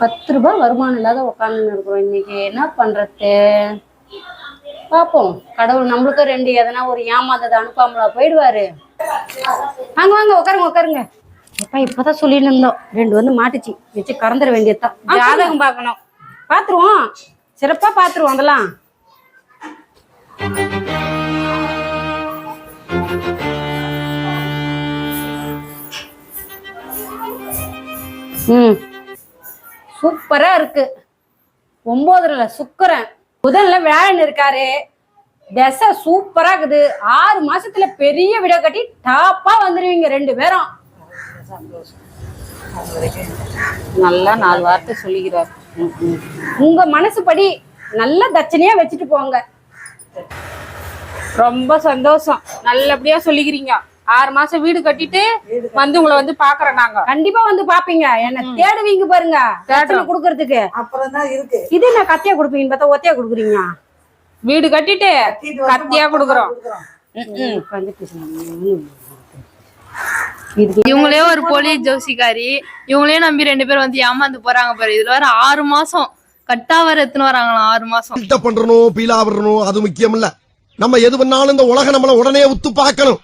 பத்து ரூபாய் வருமானம் இல்லாத உட்காந்து இருக்கிறோம். இன்னைக்கு என்ன பண்றது? பாப்போம். கடவுள் நம்மளுக்கும் ரெண்டு எதனா ஒரு ஏமாந்ததை அனுப்பாமலா போயிடுவாரு. வாங்க வாங்க உட்காருங்க உட்காருங்க அப்பா இப்பதான் சொல்லிட்டு இருந்தோம். ரெண்டு வந்து மாட்டுச்சு. வச்சு கறந்துட வேண்டியதுதான். ஜாதகம் பார்க்கணும். பாத்துருவோம். சிறப்பா பாத்துருவோம் அதெல்லாம். ம். சூப்பரா இருக்கு. ஒன்பதுல சுக்கரன் புதன்ல வேலன் இருக்காரு. தசை சூப்பரா இருக்குது. ஆறு மாசத்துல பெரிய விட கட்டி டாப்பா வந்துருவீங்க ரெண்டு பேரும். நல்லா நாலு வார்த்தை சொல்லிக்கிறார். உங்க மனசுப்படி நல்ல தட்சணையா வச்சுட்டு போங்க. ரொம்ப சந்தோஷம். நல்லபடியா சொல்லிக்கிறீங்க. ஆறு மாசம் வீடு கட்டிட்டு வந்து உங்களை வந்து பாக்குறோம் நாங்க. கண்டிப்பா வந்து பாப்பீங்க. என்ன தேடுவீங்க பாருங்க. தட்சணை கொடுக்கறதுக்கு. அப்புறம் தான் இருக்கு. இது என்ன கத்தியா கொடுப்பீங்கன்னு பார்த்தா ஒத்தையா கொடுக்குறீங்க வீடு கட்டிட்டு கத்தியா கொடுக்குறோம். இவங்களே ஒரு போலீஸ் ஜோசிக்காரி. இவங்களே நம்பி ரெண்டு பேரும் வந்து ஏமாந்து போறாங்க பாரு. இதுல வேற ஆறு மாசம். கட்டா வேற எத்துன்னு வராங்களாம் ஆறு மாசம். பண்றணும் பீலா விடணும் அது முக்கியம் இல்ல நம்ம எது பண்ணாலும் இந்த உலகம் நம்மள உடனே உத்து பார்க்கணும்.